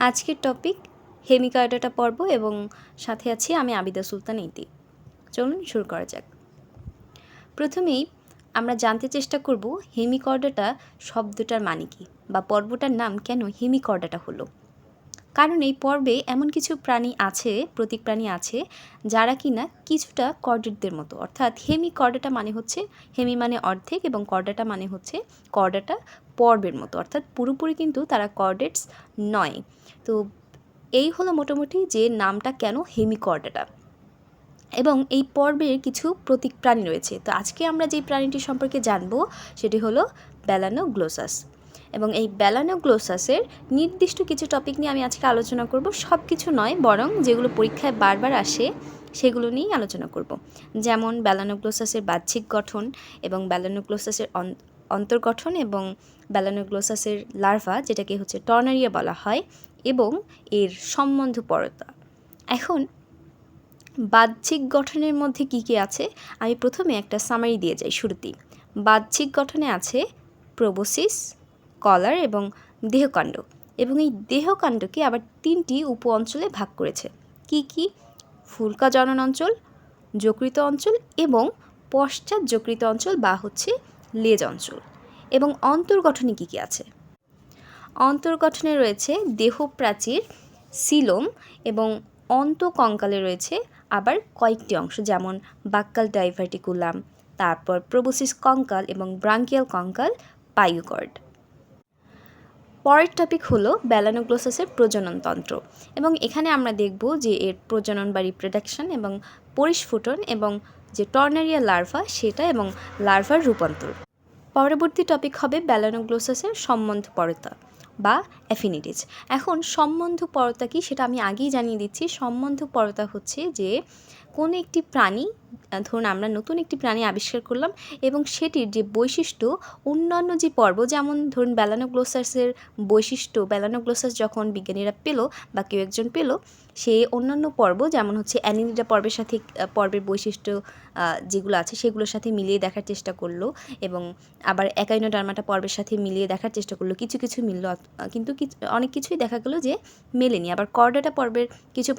আজকের টপিক হেমিকার্ডাটা পর্ব এবং সাথে আছি আমি আবিদা সুলতান ইতি। চলুন শুরু করা যাক। প্রথমেই আমরা জানতে চেষ্টা করব হেমিকর্ডাটা শব্দটার মানে কী বা পর্বটার নাম কেন হেমিকর্ডাটা হলো। কারণ এই পর্বে এমন কিছু প্রাণী আছে, প্রতীক প্রাণী আছে, যারা কিনা কিছুটা কর্ডেটদের মতো। অর্থাৎ হেমি কর্ডাটা মানে হচ্ছে, হেমি মানে অর্ধেক এবং কর্ডাটা মানে হচ্ছে কর্ডাটা পর্বের মতো, অর্থাৎ পুরোপুরি কিন্তু তারা কর্ডেটস নয়। তো এই হলো মোটামুটি যে নামটা কেন হেমি কর্ডাটা এবং এই পর্বের কিছু প্রতীক প্রাণী রয়েছে। তো আজকে আমরা যে প্রাণীটি সম্পর্কে জানব, সেটি হলো বেলানো গ্লোসাস এবং এই ব্যালানোগ্লোসাসের নির্দিষ্ট কিছু টপিক নিয়ে আমি আজকে আলোচনা করব। সব কিছু নয়, বরং যেগুলো পরীক্ষায় বারবার আসে, সেগুলো নিয়েই আলোচনা করব। যেমন ব্যালানোগ্লোসাসের বাহ্যিক গঠন এবং ব্যালানোগ্লোসাসের অন্তর্গঠন এবং ব্যালানোগ্লোসাসের লার্ভা, যেটাকে হচ্ছে টর্নারিয়া বলা হয়, এবং এর সম্বন্ধ পরতা এখন, বাহ্যিক গঠনের মধ্যে কী কী আছে? আমি প্রথমে একটা সামারি দিয়ে যাই শুরুতেই। বাহ্যিক গঠনে আছে প্রোবোসিস কলার এবং দেহকাণ্ড। এবং এই দেহকাণ্ডকে আবার তিনটি উপ অঞ্চলে ভাগ করেছে। কি কি? ফুলকা জনন অঞ্চল, যকৃত অঞ্চল এবং পশ্চাৎ যকৃত অঞ্চল বা হচ্ছে লেজ অঞ্চল। এবং অন্তর্গঠনে কী কী আছে? অন্তর্গঠনে রয়েছে দেহ প্রাচীর সিলোম এবং অন্তকঙ্কালে রয়েছে আবার কয়েকটি অংশ যেমন বাক্কাল ডাইভার্টিকুলাম, তারপর প্রবোসিস কঙ্কাল এবং ব্রাঙ্কিয়াল কঙ্কাল পাইউকর্ড পরের টপিক হলো ব্যালানোগ্লোসাসের প্রজননতন্ত্র এবং এখানে আমরা দেখব যে এর প্রজনন বা রিপ্রোডাকশন এবং পরিস্ফুটন এবং যে টর্নারিয়া লার্ভা সেটা এবং লার্ভার রূপান্তর। পরবর্তী টপিক হবে ব্যালানোগ্লোসাসের সম্বন্ধপরতা বা অ্যাফিনিটিজ এখন সম্বন্ধপরতা কি সেটা আমি আগেই জানিয়ে দিচ্ছি। সম্বন্ধপরতা হচ্ছে যে কোনো একটি প্রাণী ধরুন আমরা নতুন একটি প্রাণী আবিষ্কার করলাম এবং সেটির যে বৈশিষ্ট্য, অন্যান্য যে পর্ব, যেমন ধরুন ব্যালানোগ্লোসাসের বৈশিষ্ট্য ব্যালানোগ্লোসাস যখন বিজ্ঞানীরা পেল বা কেউ একজন পেল, সে অন্যান্য পর্ব, যেমন হচ্ছে অ্যানিলিডা পর্বের সাথে পর্বের বৈশিষ্ট্য যেগুলো আছে সেগুলোর সাথে মিলিয়ে দেখার চেষ্টা করল এবং আবার একাইনোডার্মাটা পর্বের সাথে মিলিয়ে দেখার চেষ্টা করল। কিছু কিছু মিলল কিন্তু অনেক কিছুই দেখা গেলো যে মেলেনি। আবার কর্ডাটা পর্বের কিছু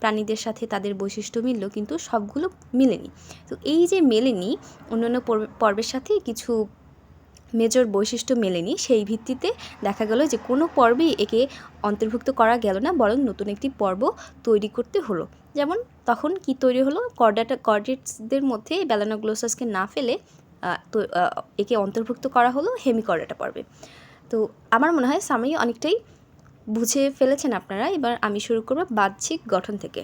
প্রাণীদের সাথে তাদের বৈশিষ্ট্য মিলল, কিন্তু সবগুলো মেলেনি। তো এই যে মেলেনি, অন্যান্য পর্বের সাথে কিছু মেজর বৈশিষ্ট্য মেলেনি, সেই ভিত্তিতে দেখা গেল যে কোনো পর্বেই একে অন্তর্ভুক্ত করা গেল না, বরং নতুন একটি পর্ব তৈরি করতে হলো। যেমন তখন কি তৈরি হলো? কর্ডাটা, কর্ডেটসদের মধ্যে ব্যালানোগ্লোসাসকে না ফেলে তো একে অন্তর্ভুক্ত করা হলো হেমিকর্ডাটা পর্বে। তো আমার মনে হয় সাময়ী অনেকটাই বুঝে ফেলেছেন আপনারা। এবার আমি শুরু করব বাহ্যিক গঠন থেকে।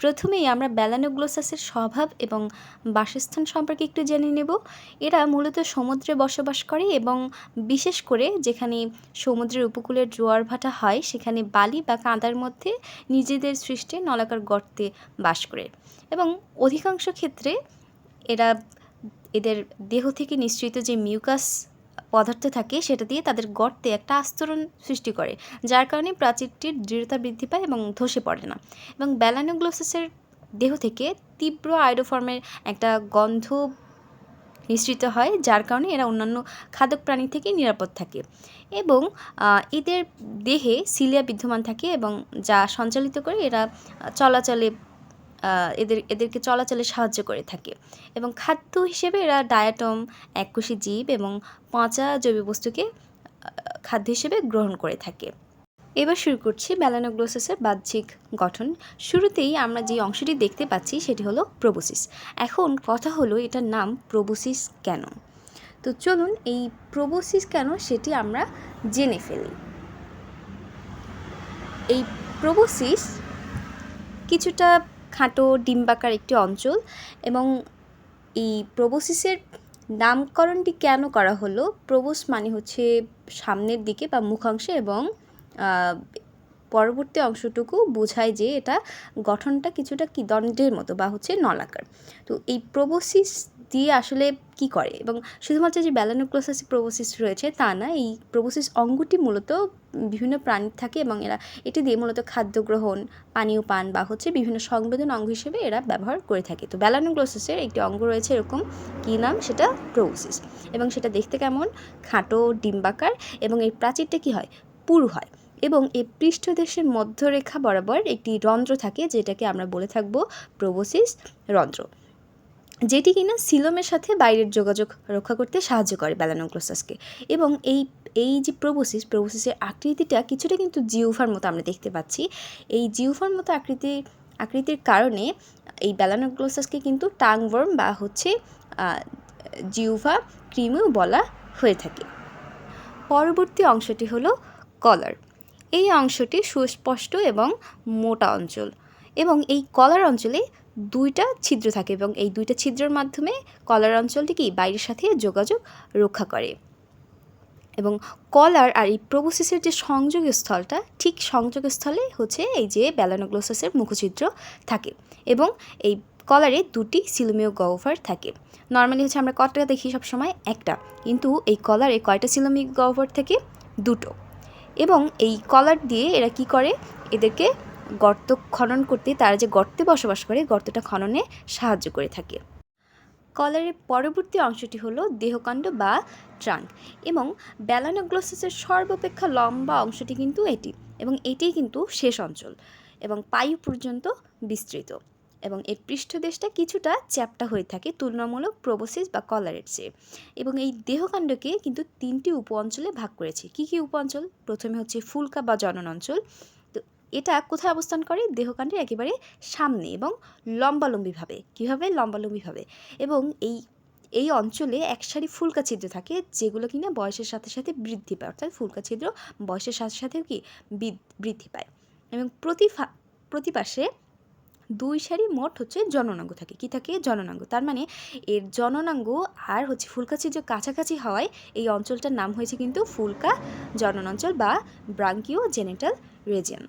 প্রথমেই আমরা ব্যালানোগ্লোসাসের স্বভাব এবং বাসস্থান সম্পর্কে একটু জেনে নেব। এরা মূলত সমুদ্রে বসবাস করে এবং বিশেষ করে যেখানে সমুদ্রের উপকূলের জোয়ার ভাটা হয়, সেখানে বালি বা কাঁদার মধ্যে নিজেদের সৃষ্টি নলাকার গর্তে বাস করে। এবং অধিকাংশ ক্ষেত্রে এরা এদের দেহ থেকে নিঃসৃত যে মিউকাস পদার্থ থাকে, সেটা দিয়ে তাদের গর্তে একটা আস্তরণ সৃষ্টি করে, যার কারণে প্রাচীরটির দৃঢ়তা বৃদ্ধি পায় এবং ধসে পড়ে না। এবং ব্যালানোগ্লোসিসের দেহ থেকে তীব্র আয়োডোফর্মের একটা গন্ধ নিঃসৃত হয়, যার কারণে এরা অন্যান্য খাদক প্রাণী থেকে নিরাপদ থাকে। এবং এদের দেহে সিলিয়া বিদ্যমান থাকে এবং যা সঞ্চালিত করে এরা চলাচলে এদের, এদেরকে চলাচলে সাহায্য করে থাকে। এবং খাদ্য হিসেবে এরা ডায়াটম, এককোষী জীব এবং পচা জৈব বস্তুকে খাদ্য হিসেবে গ্রহণ করে থাকে। এবার শুরু করছি ব্যালানোগ্লোসাসের বাহ্যিক গঠন। শুরুতেই আমরা যে অংশটি দেখতে পাচ্ছি সেটি হলো প্রবোসিস। এখন কথা হলো এটার নাম প্রবোসিস কেন? তো চলুন এই প্রবোসিস কেন সেটি আমরা জেনে ফেলি। এই প্রবোসিস কিছুটা খাটো ডিম্বাকার একটি অঞ্চল এবং এই প্রবোসিসের নামকরণটি কেন করা হলো? প্রবোস মানে হচ্ছে সামনের দিকে বা মুখাংশে এবং পরবর্তী অংশটুকু বোঝায় যে এটা গঠনটা কিছুটা কি দণ্ডের মতো বা হচ্ছে নলাকার। তো এই প্রবোসিস দিয়ে আসলে কি করে? এবং শুধুমাত্র যে ব্যালানোক্লোসাসি প্রবোসিস রয়েছে তা না, এই প্রবোসিস অঙ্গটি মূলত বিভিন্ন প্রাণীর থাকে এবং এরা, এটি দিয়ে মূলত খাদ্য গ্রহণ, পানীয় পান বা হচ্ছে বিভিন্ন সংবেদন অঙ্গ হিসেবে এরা ব্যবহার করে থাকে। তো ব্যালানোগ্লোসাসের একটি অঙ্গ রয়েছে এরকম, কী নাম? সেটা প্রবোসিস। এবং সেটা দেখতে কেমন? খাটো, ডিম্বাকার এবং এই প্রাচীরটা কী হয়? পুরু হয়। এবং এই পৃষ্ঠদেশের মধ্যরেখা বরাবর একটি রন্ধ্র থাকে, যেটাকে আমরা বলে থাকব প্রোবোসিস রন্ধ্র। যেটি কিনা সিলোমের সাথে বাইরের যোগাযোগ রক্ষা করতে সাহায্য করে ব্যালানোগ্লোসাসকে। এবং এই এই যে প্রোবোসিস, প্রোবোসিসের আকৃতিটা কিছুটা কিন্তু জিউফার মতো আমরা দেখতে পাচ্ছি। এই জিউফার মতো আকৃতি, আকৃতির কারণে এই ব্যালানোগ্লোসাসকে কিন্তু টাংওয়ার্ম বা হচ্ছে জিউফা ক্রিমও বলা হয়ে থাকে। পরবর্তী অংশটি হলো কলার। এই অংশটি সুস্পষ্ট এবং মোটা অঞ্চল। এবং এই কলার অঞ্চলে দুইটা ছিদ্র থাকে এবং এই দুইটা ছিদ্রের মাধ্যমে কলার অঞ্চলটি কি বাইরের সাথে যোগাযোগ রক্ষা করে। এবং কলার আর এই প্রোবোসিসের যে সংযোগ স্থলটা ঠিক সংযোগ স্থলে হচ্ছে এই যে ব্যালানোগ্লোসাসের মুখছিদ্র থাকে এবং এই কলারে দুটি সিলোমিও গহ্বর থাকে। নর্মালি হচ্ছে আমরা কটা দেখি সবসময়? একটা। কিন্তু এই কলারে কয়টা সিলোমিক গহ্বর থাকে? দুটো। এবং এই কলার দিয়ে এরা কি করে? এদেরকে গর্ত খনন করতে, তারা যে গর্তে বসবাস করে, গর্তটা খননে সাহায্য করে থাকে। কলারের পরবর্তী অংশটি হলো দেহকাণ্ড বা ট্রাঙ্ক এবং ব্যালানোগ্লোসিসের সর্বাপেক্ষা লম্বা অংশটি কিন্তু এটি এবং এটিই কিন্তু শেষ অঞ্চল এবং পায়ু পর্যন্ত বিস্তৃত এবং এর পৃষ্ঠদেশটা কিছুটা চ্যাপ্টা হয়ে থাকে তুলনামূলক প্রোবোসিস বা কলারের চেয়ে এবং এই দেহকাণ্ডকে কিন্তু তিনটি উপ অঞ্চলে ভাগ করেছে। কী কী উপ অঞ্চল? প্রথমে হচ্ছে ফুলকা বা জনন অঞ্চল এটা কোথায় অবস্থান করে? দেহকাণ্ডের একেবারে সামনে এবং লম্বালম্বিভাবে। কীভাবে? লম্বালম্বিভাবে। এবং এই এই অঞ্চলে এক সারি ফুলকা ছিদ্র থাকে, যেগুলো কিনা বয়সের সাথে সাথে বৃদ্ধি পায়। অর্থাৎ ফুলকা ছিদ্র বয়সের সাথে সাথেও কি বৃদ্ধি পায়। এবং প্রতি প্রতি পাশে দুই সারি মোট হচ্ছে জননাঙ্গ থাকে। কি থাকে? জননাঙ্গ। তার মানে এর জননাঙ্গ আর হচ্ছে ফুলকা ছিদ্র কাছাকাছি হওয়ায় এই অঞ্চলটার নাম হয়েছে কিন্তু ফুলকা জনন অঞ্চল বা ব্রাঙ্কিও জেনেটাল রেজিয়ন।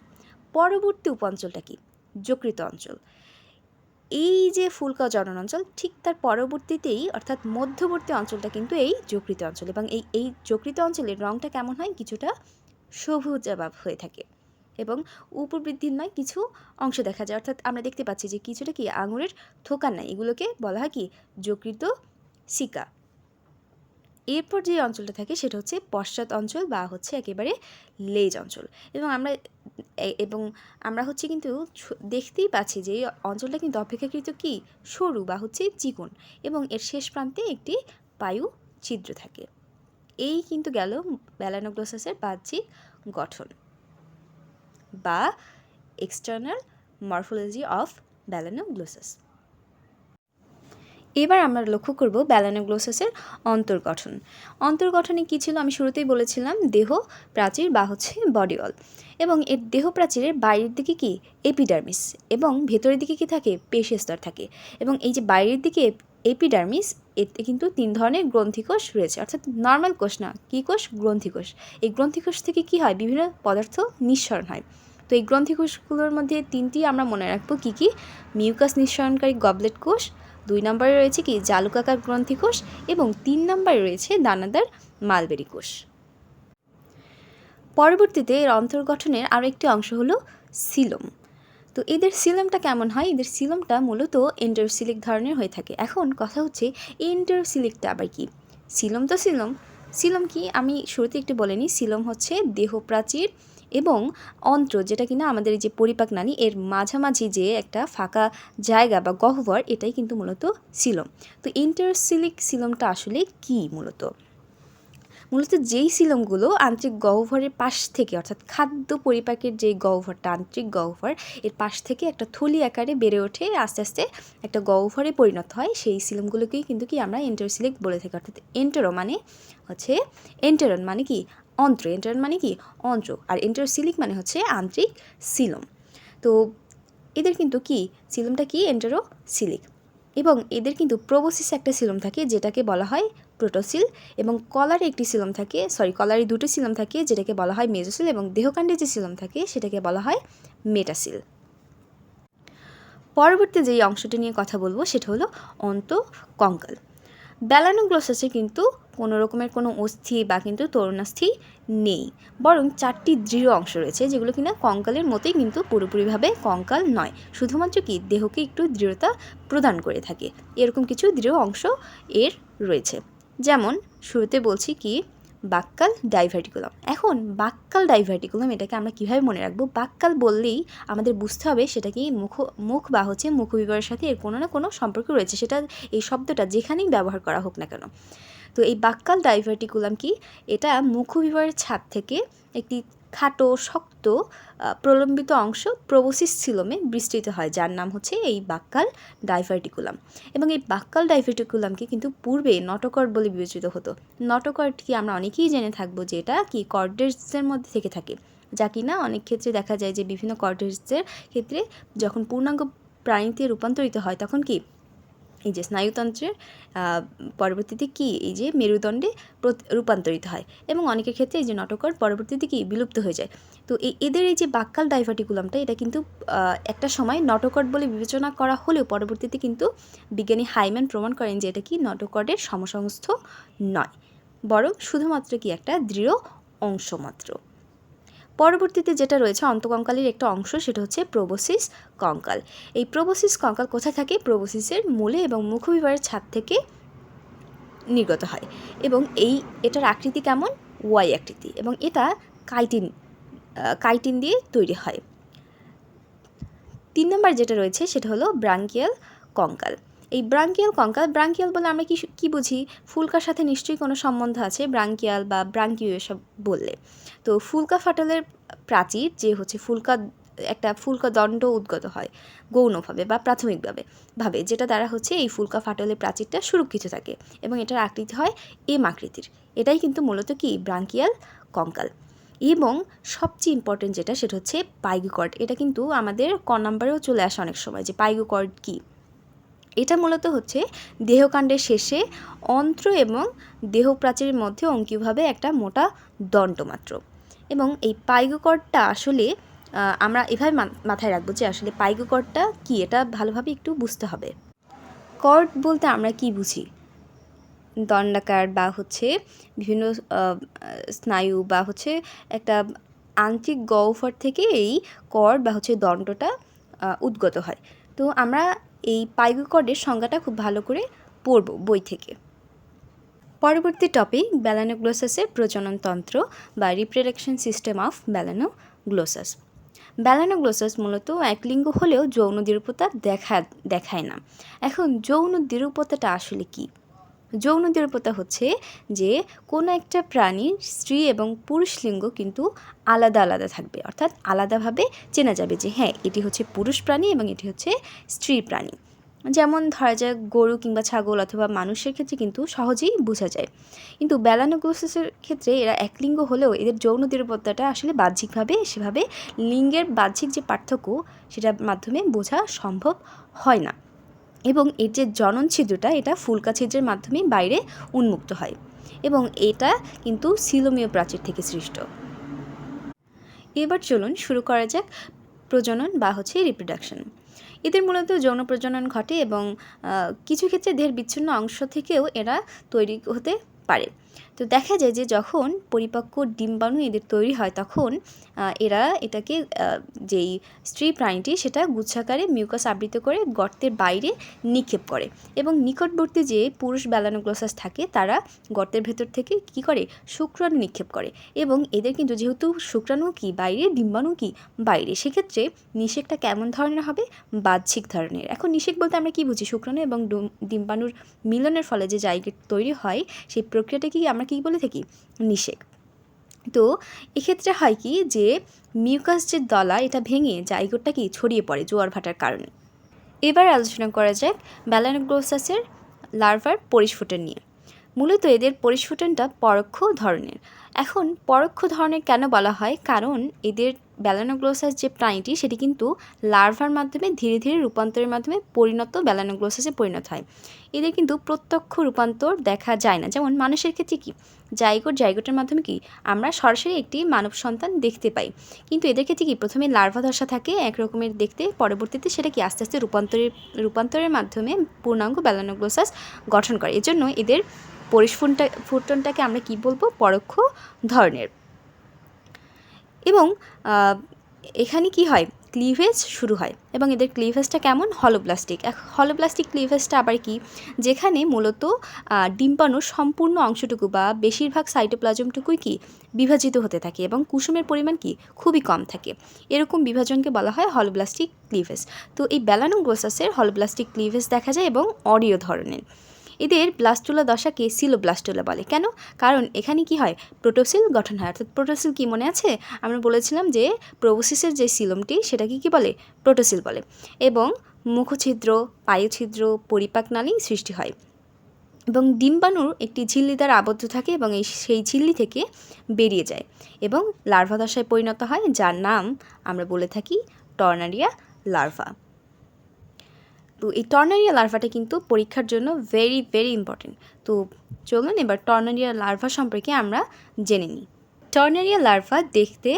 পরবর্তী উপাঞ্চলটা কি? যকৃত অঞ্চল। এই যে ফুলকা জনন অঞ্চল ঠিক তার পরবর্তীতেই, অর্থাৎ মধ্যবর্তী অঞ্চলটা কিন্তু এই যকৃত অঞ্চল এবং এই এই যকৃত অঞ্চলের রঙটা কেমন হয়? কিছুটা সবুজাভাব হয়ে থাকে এবং উপবৃদ্ধির নয়, কিছু অংশ দেখা যায়। অর্থাৎ আমরা দেখতে পাচ্ছি যে কিছুটা কি আঙুরের থোকার নাই। এগুলোকে বলা হয় কি? যকৃত সিকা। এরপর যে অঞ্চলটা থাকে সেটা হচ্ছে পশ্চাৎ অঞ্চল বা হচ্ছে একেবারে লেজ অঞ্চল। এবং আমরা এবং আমরা হচ্ছে কিন্তু দেখতেই পাচ্ছি যে এই অঞ্চলটা কিন্তু অপেক্ষাকৃত কি? সরু বা হচ্ছে চিকন এবং এর শেষ প্রান্তে একটি পায়ু ছিদ্র থাকে। এই কিন্তু গেল ব্যালানোগ্লোসাসের বাহ্যিক গঠন বা এক্সটার্নাল মরফোলজি অফ ব্যালানোগ্লোসাস এবার আমরা লক্ষ্য করব ব্যালানোগ্লোসাসের অন্তর্গঠন। অন্তর্গঠনে কী ছিল? আমি শুরুতেই বলেছিলাম, দেহ প্রাচীর বা হচ্ছে বডিওয়াল এবং এর দেহ প্রাচীরের বাইরের দিকে কি? এপিডার্মিস এবং ভেতরের দিকে কি থাকে? পেশিস্তর থাকে। এবং এই যে বাইরের দিকে এপিডার্মিস এতে কিন্তু তিন ধরনের গ্রন্থিকোষ রয়েছে। অর্থাৎ নর্মাল কোষ না, কী কোষ? গ্রন্থিকোষ। এই গ্রন্থিকোষ থেকে কি হয়? বিভিন্ন পদার্থ নিঃসরণ হয়। তো এই গ্রন্থিকোষগুলোর মধ্যে তিনটি আমরা মনে রাখব কী কী? মিউকাস নিঃসরণকারী গবলেট কোষ দুই নম্বরে রয়েছে কি, জালুকাকার গ্রন্থিকোষ এবং তিন নম্বরে রয়েছে দানাদার মালবেরি কোষ। পরবর্তীতে এর অন্তর্গঠনের আরও একটি অংশ হলো সিলম। তো এদের সিলমটা কেমন হয়? এদের সিলমটা মূলত এন্টারসিলিক ধরনের হয়ে থাকে। এখন কথা হচ্ছে এন্টারসিলিকটা আবার কি? সিলম তো সিলম। সিলম কি? আমি শুরুতে একটু বলে নিই, সিলম হচ্ছে দেহ প্রাচীর এবং অন্ত্র, যেটা কিনা আমাদের যে পরিপাক নালী, এর মাঝামাঝি যে একটা ফাঁকা জায়গা বা গহ্বর, এটাই কিন্তু মূলত সিলম তো ইন্টারসিলিক সিলমটা আসলে কি মূলত? মূলত যেই সিলমগুলো আন্তরিক গহ্বরের পাশ থেকে, অর্থাৎ খাদ্য পরিপাকের যে গহ্বরটা, আন্তরিক গহ্বর, এর পাশ থেকে একটা থলি আকারে বেড়ে ওঠে, আস্তে আস্তে একটা গহ্বরে পরিণত হয়, সেই সিলমগুলোকেই কিন্তু কি আমরা এন্টারসিলিক বলে থাকি। অর্থাৎ এন্টেরো মানে হচ্ছে এন্টেরন মানে কি? অন্ত্র এন্টারন মানে কি? অন্ত্র। আর এন্টারসিলিক মানে হচ্ছে আন্তরিক সিলম। তো এদের কিন্তু কি? সিলমটা কি? এন্টারো সিলিক। এবং এদের কিন্তু প্রোবোসিস একটা সিলম থাকে, যেটাকে বলা হয় প্রোটোসিল। এবং কলারে একটি সিলম থাকে, সরি, কলারে দুটো সিলম থাকে, যেটাকে বলা হয় মেজোসিল এবং দেহকাণ্ডে যে সিলম থাকে, সেটাকে বলা হয় মেটাসিল। পরবর্তী যেই অংশটি নিয়ে কথা বলব, সেটা হলো অন্ত কঙ্কাল ব্যালানোগ্লোসাসে কিন্তু কোনো রকমের কোনো অস্থি বা কিন্তু তরুণাস্থি নেই। বরং চারটি দৃঢ় অংশ রয়েছে যেগুলো কিনা কঙ্কালের মতোই কিন্তু পুরোপুরিভাবে কঙ্কাল নয়। শুধুমাত্র কি দেহকে একটু দৃঢ়তা প্রদান করে থাকে। এরকম কিছু দৃঢ় অংশ এর রয়েছে। যেমন, শুরুতে বলছি কি বাক্কাল ডাইভার্টিকুলাম। এখন বাক্কাল ডাইভার্টিকুলাম এটাকে আমরা কীভাবে মনে রাখব? বাক্কাল বললেই আমাদের বুঝতে হবে সেটা কি মুখ মুখ বা হচ্ছে মুখবিবরের সাথে এর কোনো না কোনো সম্পর্ক রয়েছে। সেটা এই শব্দটা যেখানেই ব্যবহার করা হোক না কেন। তো এই বাক্কাল ডাইভার্টিকুলাম কি? এটা মুখবিবরের ছাদ থেকে একটি খাটো, শক্ত প্রলম্বিত অংশ প্রবোসিস সিলোমে বিস্তৃত হয়, যার নাম হচ্ছে এই বাক্কাল ডাইভার্টিকুলাম। এবং এই বাক্কাল ডাইভার্টিকুলামকে কিন্তু পূর্বে নটকর্ড বলে বিবেচিত হতো। নটকর্ড কি আমরা অনেকেই জেনে থাকব যে এটা কি কর্ডেসের মধ্যে থেকে থাকে? যা কিনা অনেক ক্ষেত্রে দেখা যায় যে বিভিন্ন কর্ডেসের ক্ষেত্রে যখন পূর্ণাঙ্গ প্রাণীতে রূপান্তরিত হয়, তখন কি এই যে স্নায়ুতন্ত্রের পরবর্তীতে কি? এই যে মেরুদণ্ডে রূপান্তরিত হয় এবং অনেকের ক্ষেত্রে এই যে নটকর পরবর্তীতে কি? বিলুপ্ত হয়ে যায়। তো এই এদের এই যে বাক্কাল ডাইভার্টিকুলামটা এটা কিন্তু একটা সময় নটকট বলে বিবেচনা করা হলেও পরবর্তীতে কিন্তু বিজ্ঞানী হাইম্যান প্রমাণ করেন যে এটা কি? নটকটের সমসংস্থ নয়। বরং শুধুমাত্র কি? একটা দৃঢ় অংশ মাত্র পরবর্তীতে যেটা রয়েছে অন্তকঙ্কালের একটা অংশ, সেটা হচ্ছে প্রোবোসিস কঙ্কাল। এই প্রোবোসিস কঙ্কাল কোথায় থাকে? প্রোবোসিসের মূলে এবং মুখবিবারের ছাদ থেকে নির্গত হয়। এবং এই, এটার আকৃতি কেমন? ওয়াই আকৃতি। এবং এটা কাইটিন কাইটিন দিয়ে তৈরি হয়। তিন নম্বর যেটা রয়েছে, সেটা হলো ব্রাঙ্কিয়াল কঙ্কাল। এই ব্রাঙ্কিয়াল কঙ্কাল, ব্রাঙ্কিয়াল বলে আমরা কি কী বুঝি? ফুলকার সাথে নিশ্চয়ই কোনো সম্বন্ধ আছে, ব্রাঙ্কিয়াল বা ব্রাঙ্কিও এসব বললে। তো ফুলকা ফাটলের প্রাচীর, যে হচ্ছে ফুলকা, একটা ফুলকা দণ্ড উদ্গত হয় গৌণভাবে বা প্রাথমিকভাবে, ভাবে, যেটা দ্বারা হচ্ছে এই ফুলকা ফাটলের প্রাচীরটা সুরক্ষিত থাকে এবং এটার আকৃতি হয় এম আকৃতির। এটাই কিন্তু মূলত কি? ব্রাঙ্কিয়াল কঙ্কাল। এবং সবচেয়ে ইম্পর্টেন্ট যেটা, সেটা হচ্ছে পাইগোকর্ড এটা কিন্তু আমাদের ক নাম্বারেও চলে আসে অনেক সময় যে পাইগোকর্ড কী? এটা মূলত হচ্ছে দেহকাণ্ডের শেষে অন্ত্র এবং দেহপ্রাচীরের মধ্যে অঙ্কীয়ভাবে একটা মোটা দণ্ড মাত্র। এবং এই পাইগকরটা আসলে আমরা এভাবে মাথায় রাখব যে আসলে পাইগকরটা কি, এটা ভালোভাবে একটু বুঝতে হবে। কর্ড বলতে আমরা কি বুঝি? দণ্ডাকার বা হচ্ছে বিভিন্ন স্নায়ু বা হচ্ছে একটা আন্তরিক গহ্বর থেকে এই কর্ড বা হচ্ছে দণ্ডটা উদ্গত হয়। তো আমরা এই পাইগোকর্ডের সংজ্ঞাটা খুব ভালো করে পড়ব বই থেকে। পরবর্তী টপিক ব্যালানোগ্লোসাসের প্রজননতন্ত্র বা reproduction system of balanoglossus balanoglossus মূলত এক লিঙ্গ হলেও যৌন দৃঢ়তা দেখা, দেখায় না। এখন যৌন দৃঢ়তাটা আসলে কী? যৌন দৃঢ়তা হচ্ছে যে কোনো একটা প্রাণীর স্ত্রী এবং পুরুষ লিঙ্গ কিন্তু আলাদা আলাদা থাকবে। অর্থাৎ আলাদাভাবে চেনা যাবে যে হ্যাঁ এটি হচ্ছে পুরুষ প্রাণী এবং এটি হচ্ছে স্ত্রী প্রাণী। যেমন ধরা যাক গরু কিংবা ছাগল অথবা মানুষের ক্ষেত্রে কিন্তু সহজেই বোঝা যায়। কিন্তু বেলানোগ্লোসিসের ক্ষেত্রে এরা একলিঙ্গ হলেও এদের যৌন দৃঢ়তাটা আসলে বাহ্যিকভাবে, সেভাবে লিঙ্গের বাহ্যিক যে পার্থক্য সেটার মাধ্যমে বোঝা সম্ভব হয় না। এবং এর যে জনন ছিদ্রটা এটা ফুলকা ছিদ্রের মাধ্যমে বাইরে উন্মুক্ত হয় এবং এটা কিন্তু সিলোমীয় প্রাচীর থেকে সৃষ্ট। এবার চলুন শুরু করা যাক প্রজনন বা হচ্ছে রিপ্রোডাকশন এদের মূলত যৌন প্রজনন ঘটে এবং কিছু ক্ষেত্রে দেহের বিচ্ছিন্ন অংশ থেকেও এরা তৈরি হতে পারে। তো দেখা যায় যে যখন পরিপক্ক ডিম্বাণু এদের তৈরি হয়, তখন এরা এটাকে যেই স্ত্রী প্রাণীটি সেটা গুচ্ছাকারে মিউকাস আবৃত করে গর্তের বাইরে নিক্ষেপ করে এবং নিকটবর্তী যে পুরুষ বেলানোগ্লোসাস থাকে, তারা গর্তের ভেতর থেকে কি করে? শুক্রাণু নিক্ষেপ করে এবং এদের কিন্তু যেহেতু শুক্রাণু কি বাইরে, ডিম্বাণু কি বাইরে, সেক্ষেত্রে নিষেকটা কেমন ধরনের হবে? বাহ্যিক ধরনের। এখন নিষেক বলতে আমরা কি বুঝি? শুক্রাণু এবং ডিম্বাণুর মিলনের ফলে যে জায়গা তৈরি হয়, সেই প্রক্রিয়াটা কি আমরা কী বলে থাকি? নিষেক। তো এক্ষেত্রে হয় কি যে মিউকাস যে দলা, এটা ভেঙে জাইগোটটা কি ছড়িয়ে পড়ে জোয়ার ভাটার কারণে। এবার আলোচনা করা যাক ব্যালানোগ্লোসাসের লার্ভার পরিস্ফুটন নিয়ে। মূলত এদের পরিস্ফুটনটা পরোক্ষ ধরনের। এখন পরোক্ষ ধরনের কেন বলা হয়? কারণ এদের ব্যালানোগ্লোসাস যে প্রাণীটি, সেটি কিন্তু লার্ভার মাধ্যমে ধীরে ধীরে রূপান্তরের মাধ্যমে পরিণত ব্যালানোগ্লোসাসে পরিণত হয়। এদের কিন্তু প্রত্যক্ষ রূপান্তর দেখা যায় না। যেমন মানুষের ক্ষেত্রে কি? জাইগোট, জাইগোটের মাধ্যমে কি আমরা সরাসরি একটি মানব সন্তান দেখতে পাই। কিন্তু এদের ক্ষেত্রে কি প্রথমে লার্ভা দশা থাকে এক রকমের দেখতে, পরবর্তীতে সেটা কি আস্তে আস্তে রূপান্তরের রূপান্তরের মাধ্যমে পূর্ণাঙ্গ ব্যালানোগ্লোসাস গঠন করে। এজন্য এদের পরিস্ফুটনটা ফুটনটাকে আমরা কি বলব? পরোক্ষ ধরনের। এখানে কি হয়? ক্লিভেজ শুরু হয়। এবং এদের ক্লিভেজটা কেমন? হলোপ্লাস্টিক হলোপ্লাস্টিক ক্লিভেজটা আবার কি? যেখানে মূলত ডিম্বাণুর সম্পূর্ণ অংশটুকু বা বেশিরভাগ সাইটোপ্লাজমটুকুই কি? বিভাজিত হতে থাকে এবং কুসুমের পরিমাণ কি? খুবই কম থাকে। এরকম বিভাজনকে বলা হয় হলোপ্লাস্টিক ক্লিভেজ তো এই ব্যালানোগ্লোসাসের হলোপ্লাস্টিক ক্লিভেজ দেখা যায় এবং অডিও ধরনের। এদের ব্লাস্টুলা দশাকে সিলোব্লাস্টুলা বলে। কেন? কারণ এখানে কি হয়? প্রোটোসিল গঠন হয়। অর্থাৎ প্রোটোসিল কি মনে আছে? আমরা বলেছিলাম যে প্রোবোসিসের যে সিলমটি সেটাকে কি বলে? প্রোটোসিল বলে। এবং মুখছিদ্র, পায়ুছিদ্র, পরিপাক নালী সৃষ্টি হয়। এবং ডিম্বাণুর একটি ঝিল্লি দ্বারা আবদ্ধ থাকে এবং এই সেই ঝিল্লি থেকে বেরিয়ে যায়। এবং লার্ভা দশায় পরিণত হয়, যার নাম আমরা বলে থাকি টর্নারিয়া লার্ভা। তো এই টর্নারিয়া লার্ভাটা কিন্তু পরীক্ষার জন্য ভেরি ভেরি ইম্পর্টেন্ট তো চলুন এবার টর্নারিয়া লার্ভা সম্পর্কে আমরা জেনে নিই। টর্নারিয়া লার্ভা দেখতে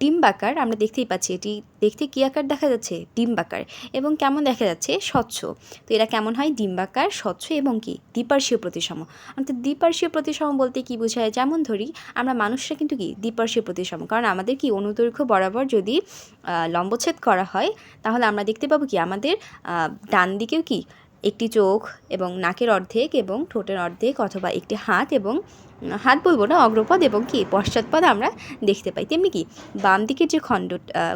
ডিম্বাকার, আমরা দেখতেই পাচ্ছি এটি দেখতে কী আকার দেখা যাচ্ছে? ডিম্বাকার। এবং কেমন দেখা যাচ্ছে? স্বচ্ছ। তো এরা কেমন হয়? ডিম্বাকার, স্বচ্ছ এবং কি? দ্বিপার্শ্বীয় প্রতিসম। অর্থাৎ দ্বিপার্শ্বীয় প্রতিসম বলতে কি বোঝায়? যেমন ধরি, আমরা মানুষরা কিন্তু কি? দ্বিপার্শ্বীয় প্রতিসম। কারণ আমাদের কি অনুদৈর্ঘ্য বরাবর যদি লম্বচ্ছেদ করা হয়, তাহলে আমরা দেখতে পাবো কি? আমাদের ডান দিকেও কি? একটি চোখ এবং নাকের অর্ধেক এবং ঠোঁটের অর্ধেক অথবা একটি হাত এবং হাত বলব না, অগ্রপদ এবং কি পশ্চাৎপদ আমরা দেখতে পাই। তেমনি কি বাম দিকের যে খণ্ড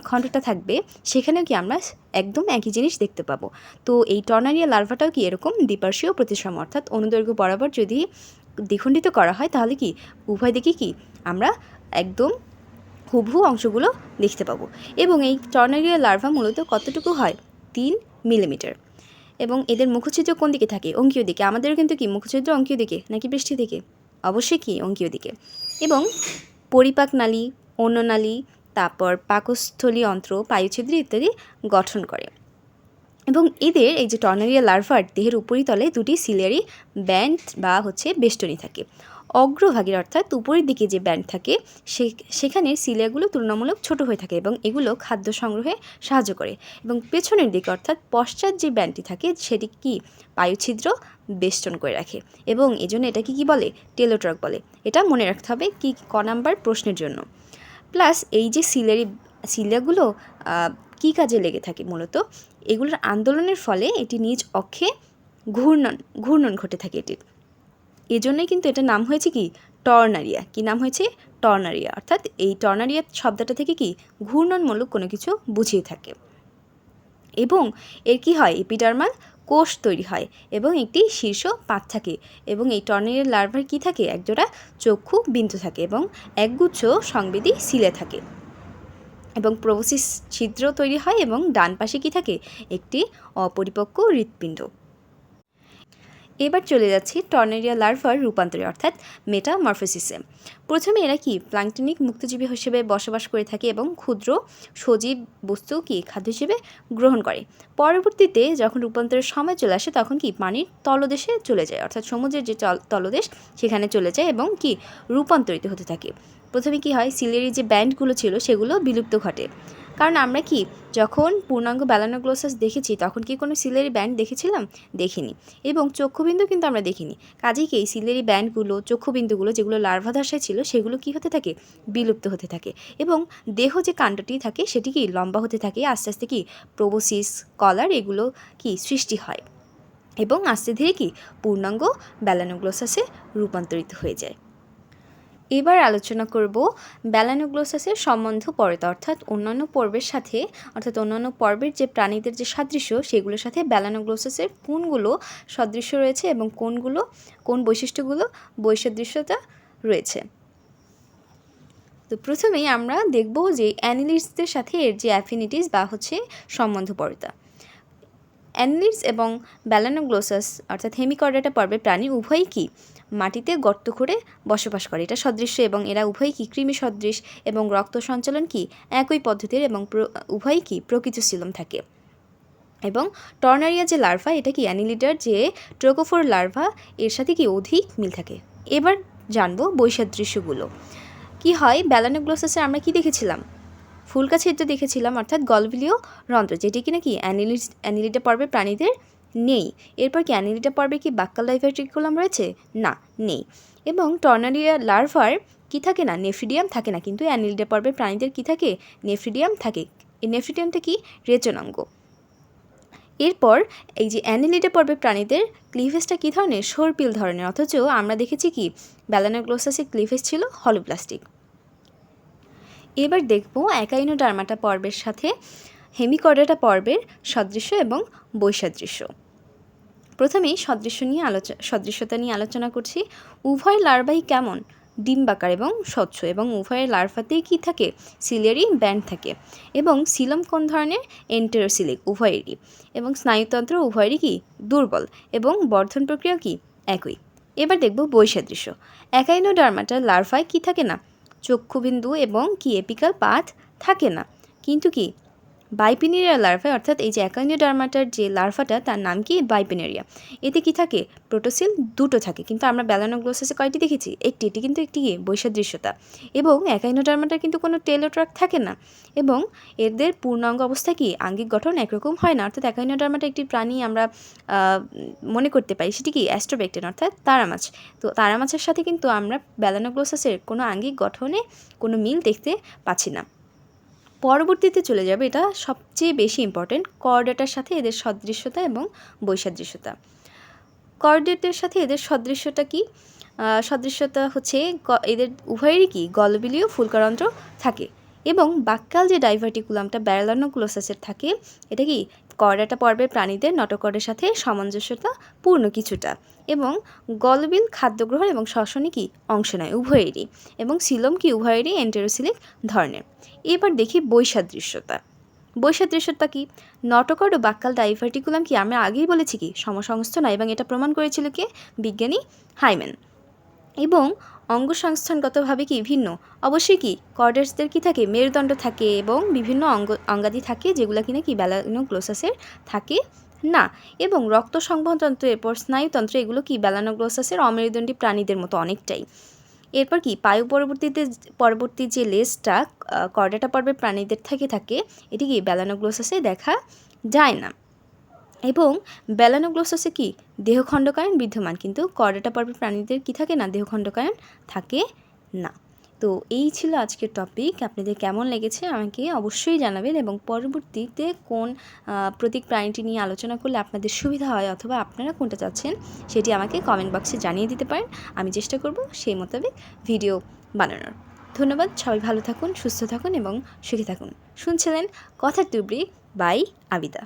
খণ্ডটা থাকবে, সেখানেও কি আমরা একদম একই জিনিস দেখতে পাবো। তো এই টর্নারিয়া লার্ভাটাও কি এরকম? দ্বিপার্শ্বীয় প্রতিসম, অর্থাৎ অনুদৈর্ঘ্য বরাবর যদি দ্বিখণ্ডিত করা হয়, তাহলে কি উভয় দিকে কি আমরা একদম হুবহু অংশগুলো দেখতে পাবো। এবং এই টর্নারিয়া লার্ভা মূলত কতটুকু হয়? তিন মিলিমিটার। এবং এদের মুখছিদ্র কোন দিকে থাকে? অঙ্কীয় দিকে। আমাদেরও কিন্তু কি মুখছিদ্র অঙ্কীয় দিকে নাকি বৃষ্টি দিকে? অবশ্যই কি অঙ্কীয় দিকে। এবং পরিপাক নালী অন্ননালী তারপর পাকস্থলী অন্ত্র, পায়ুছিদ্রি ইত্যাদি গঠন করে। এবং এদের এই যে টর্নারিয়া লার্ভার দেহের উপরিতলে দুটি সিলিয়ারি ব্যান্ড বা হচ্ছে বেষ্টনী থাকে। অগ্রভাগের অর্থাৎ উপরের দিকে যে ব্যান্ড থাকে সেখানে সিলিয়াগুলো তুলনামূলক ছোট হয়ে থাকে এবং এগুলো খাদ্য সংগ্রহে সাহায্য করে। এবং পেছনের দিকে অর্থাৎ পশ্চাৎ যে ব্যান্ডটি থাকে, সেটি কি? পায়ুছিদ্র বেষ্টন করে রাখে। এবং এজন্য এটাকে কি বলে? টেলোট্রাক বলে। এটা মনে রাখতে হবে কি, ক নাম্বার প্রশ্নের জন্য। প্লাস এই যে সিলিয়ারি সিলিয়াগুলো কী কাজে লেগে থাকে মূলত? এগুলোর আন্দোলনের ফলে এটি নিজ অক্ষে ঘূর্ণন ঘূর্ণন ঘটে থাকে এটির। এজন্যই কিন্তু এটার নাম হয়েছে কি? টর্নারিয়া। কি নাম হয়েছে? টর্নারিয়া। অর্থাৎ এই টর্নারিয়া শব্দটা থেকে কি? ঘূর্ণনমূলক কোনো কিছু বুঝিয়ে থাকে। এবং এর কি হয়? এপিডার্মাল কোষ তৈরি হয় এবং একটি শীর্ষ পাত থাকে। এবং এই টর্নারিয়ার লার্ভার কি থাকে? একজোড়া চক্ষু বিন্দু থাকে এবং একগুচ্ছ সংবেদী সিলে থাকে। এবং প্রবসিস ছিদ্র তৈরি হয় এবং ডান পাশে কি থাকে? একটি অপরিপক্ক হৃৎপিণ্ড। এবার চলে যাচ্ছি টর্নেরিয়া লার্ভার রূপান্তরে, অর্থাৎ মেটামরফোসিসে। প্রথমে এরা কি প্লাঙ্কটনিক মুক্তজীবী হিসেবে বসবাস করে থাকে এবং ক্ষুদ্র, সজীব বস্তু কি খাদ্য হিসেবে গ্রহণ করে? পরবর্তীতে যখন রূপান্তরের সময় চলে আসে, তখন কি পানির তলদেশে চলে যায়, অর্থাৎ সমুদ্রের যে তল- তলদেশ সেখানে চলে যায় এবং কি রূপান্তরিত হতে থাকে। প্রথমে কি হয়, সিলেরি যে ব্যান্ডগুলো ছিল, সেগুলো বিলুপ্ত ঘটে। কারণ আমরা কি, যখন পূর্ণাঙ্গ ব্যালানোগ্লোসাস দেখেছি, তখন কি কোনো সিলেরি ব্যান্ড দেখেছিলাম? দেখিনি। এবং চক্ষুবিন্দু কিন্তু আমরা দেখিনি। কাজেই কি এই সিলেরি ব্যান্ডগুলো, চক্ষুবিন্দুগুলো যেগুলো লার্ভা ছিল, সেগুলো কি হতে থাকে? বিলুপ্ত হতে থাকে। এবং দেহ যে কাণ্ডটি থাকে, সেটি কি লম্বা হতে থাকে? আস্তে আস্তে কি প্রোবোসিস, কলার এগুলো কি সৃষ্টি হয়? এবং আস্তে ধীরে কি পূর্ণাঙ্গ ব্যালানোগ্লোসাসে রূপান্তরিত হয়ে যায়। এবার আলোচনা করব ব্যালানোগ্লোসাসের সম্বন্ধ পর্বত অর্থাৎ অন্যান্য পর্বের সাথে, অর্থাৎ অন্যান্য পর্বের যে প্রাণীদের যে সাদৃশ্য, সেগুলোর সাথে ব্যালানোগ্লোসাসের কোনগুলো সদৃশ্য রয়েছে এবং কোনগুলো, কোন বৈশিষ্ট্যগুলো, বৈসাদৃশ্যতা রয়েছে। তো প্রথমেই আমরা দেখব যে অ্যানিলিডসদের সাথে এর যে অ্যাফিনিটিস বা হচ্ছে সম্বন্ধপরতা অ্যানিলিডস এবং ব্যালানোগ্লোসাস, অর্থাৎ হেমিকর্ডাটা পর্বের প্রাণী, উভয়ই কি মাটিতে গর্ত করে বসবাস করে? এটা সদৃশ্য এবং এরা উভয়ই কি কৃমি সদৃশ এবং রক্ত সঞ্চালন কি একই পদ্ধতির এবং উভয়ই কি প্রকৃত সিলম থাকে? এবং টর্নারিয়া যে লার্ভা, এটা কি অ্যানিলিডার যে ট্রোকোফোর লার্ভা, এর সাথে কি অধিক মিল থাকে? এবার জানব বৈসাদৃশ্যগুলো। কি হয়? ব্যালানোগ্লোসাসে আমরা কি দেখেছিলাম? ফুলকা ছিদ্র দেখেছিলাম, অর্থাৎ গলবিলীয় রন্ধ্র, যেটি কিনা কি অ্যানিলিড অ্যানিলিডা পর্বে প্রাণীদের নেই। এরপর কি অ্যানিলিডা পর্বে কি বাক্কাল ডাইভার্টিকুলাম রয়েছে? না, নেই। এবং টর্নারিয়া লার্ভার কি থাকে না নেফ্রিডিয়াম থাকে না, কিন্তু অ্যানিলিডা পর্বে প্রাণীদের কি থাকে? নেফ্রিডিয়াম থাকে। এই নেফ্রিডিয়ামটা কি? রেচনাঙ্গ। এরপর এই যে অ্যানিলিডে পর্বে প্রাণীদের ক্লিভেজটা কী ধরনের? সর্পিল ধরনের, অথচ আমরা দেখেছি কি ব্যালানোগ্লোসাসের ক্লিভেজ ছিল হলোপ্লাস্টিক এবার দেখব একাইনোডার্মাটা পর্বের সাথে হেমিকর্ডাটা পর্বের সদৃশ্য এবং বৈসাদৃশ্য। প্রথমেই সদৃশ্য নিয়ে আলোচনা সদৃশ্যতা নিয়ে আলোচনা করছি। উভয় লার্ভাই কেমন? ডিম্বাকার এবং স্বচ্ছ এবং উভয়ের লার্ভাতেই কী থাকে? সিলিয়ারি ব্যান্ড থাকে এবং সিলম কোন ধরনের? এন্টেরোসিলিক, উভয়েরই। এবং স্নায়ুতন্ত্র উভয়েরই কি? দুর্বল এবং বর্ধন প্রক্রিয়া কি? একই। এবার দেখব বৈসাদৃশ্য। একাইনোডার্মাটার লার্ভায় কি থাকে না? চক্ষুবিন্দু এবং কি এপিকাল পাথ থাকে না। কিন্তু কি বাইপিনেরিয়া লার্ভা, অর্থাৎ এই যে অ্যাকাইনোডার্মাটার যে লার্ভাটা, তার নাম কি? বাইপিনেরিয়া। এতে কি থাকে? প্রোটোসিল দুটো থাকে, কিন্তু আমরা ব্যালানোগ্লোসাসে কয়টি দেখেছি? একটি, এটি কিন্তু একটি বৈসাদৃশ্যতা। এবং অ্যাকাইনোডার্মাটার কিন্তু কোনো টেলোট্রাক থাকে না। এবং এদের পূর্ণাঙ্গ অবস্থা কি? আঙ্গিক গঠন একরকম হয় না। অর্থাৎ অ্যাকাইনোডার্মাটা একটি প্রাণী আমরা মনে করতে পারি, সেটি কি? অ্যাস্ট্রোবেক্টেন, অর্থাৎ তারা মাছ তো তারা মাছের সাথে কিন্তু আমরা ব্যালানোগ্লোসাসের কোনো আঙ্গিক গঠনে কোনো মিল দেখতে পাচ্ছি না। পরবর্তীতে চলে যাবে এটা সবচেয়ে বেশি ইম্পর্টেন্ট কর্ডেটার সাথে এদের সদৃশ্যতা এবং বৈসাদৃশ্যতা। কর্ডেটের সাথে এদের সদৃশ্যতা কি? সদৃশ্যতা হচ্ছে এদের উভয়েরই কি? গলবিলীয় ফুলকারন্ত্র থাকে এবং বাক্যাল যে ডাইভার্টিকুলামটা ব্যারালানোক্লোসাসের থাকে, এটা কি? কর্ডাটা পর্বের প্রাণীদের নটকরের সাথে সামঞ্জস্যতা পূর্ণ কিছুটা এবং গলবিল খাদ্য গ্রহণ এবং শ্বসনে কি অংশ নেয়, উভয়েরই এবং সিলম কি উভয়েরই এন্টেরোসিলিক ধরনের। এবার দেখি বৈসাদৃশ্যতা। বৈসাদৃশ্যতা কি? নটকর ও বাক্যাল ডাইভার্টিকুলাম কি আমরা আগেই বলেছি কি? সমসংস্থ নয় এবং এটা প্রমাণ করেছিল কে? বিজ্ঞানী হাইম্যান এবং অঙ্গসংস্থানগতভাবে কি ভিন্ন? অবশ্যই কি। কর্ডার্সদের কি থাকে? মেরুদণ্ড থাকে এবং বিভিন্ন অঙ্গ, অঙ্গাদি থাকে যেগুলো কিনা কি ব্যালানোগ্লোসাসের থাকে? না। এবং রক্ত সংবহনতন্ত্র, এরপর স্নায়ুতন্ত্র, এগুলো কি ব্যালানোগ্লোসাসের অমেরুদণ্ডী প্রাণীদের মতো অনেকটাই। এরপর কি? পায়ু পরবর্তীতে পরবর্তী যে লেজটা কর্ডাটা পর্বের প্রাণীদের থেকে থাকে, এটি কি ব্যালানোগ্লোসাসে দেখা যায় না। এবং ব্যালানোগ্লোসাসে কি? দেহখণ্ডকায়ন বিদ্যমান, কিন্তু কর্ডাটা পর্বের প্রাণীদের কি থাকে না? দেহখণ্ডকায়ন থাকে না। তো এই ছিল আজকের টপিক আপনাদের কেমন লেগেছে আমাকে অবশ্যই জানাবেন এবং পরবর্তীতে কোন প্রতীক প্রাণীটি নিয়ে আলোচনা করলে আপনাদের সুবিধা হয় অথবা আপনারা কোনটা চাচ্ছেন, সেটি আমাকে কমেন্ট বক্সে জানিয়ে দিতে পারেন। আমি চেষ্টা করব সেই মোতাবেক ভিডিও বানানোর। ধন্যবাদ। সবাই ভালো থাকুন, সুস্থ থাকুন এবং সুখী থাকুন। শুনছিলেন কথার তুবড়ি বাই আবিদা।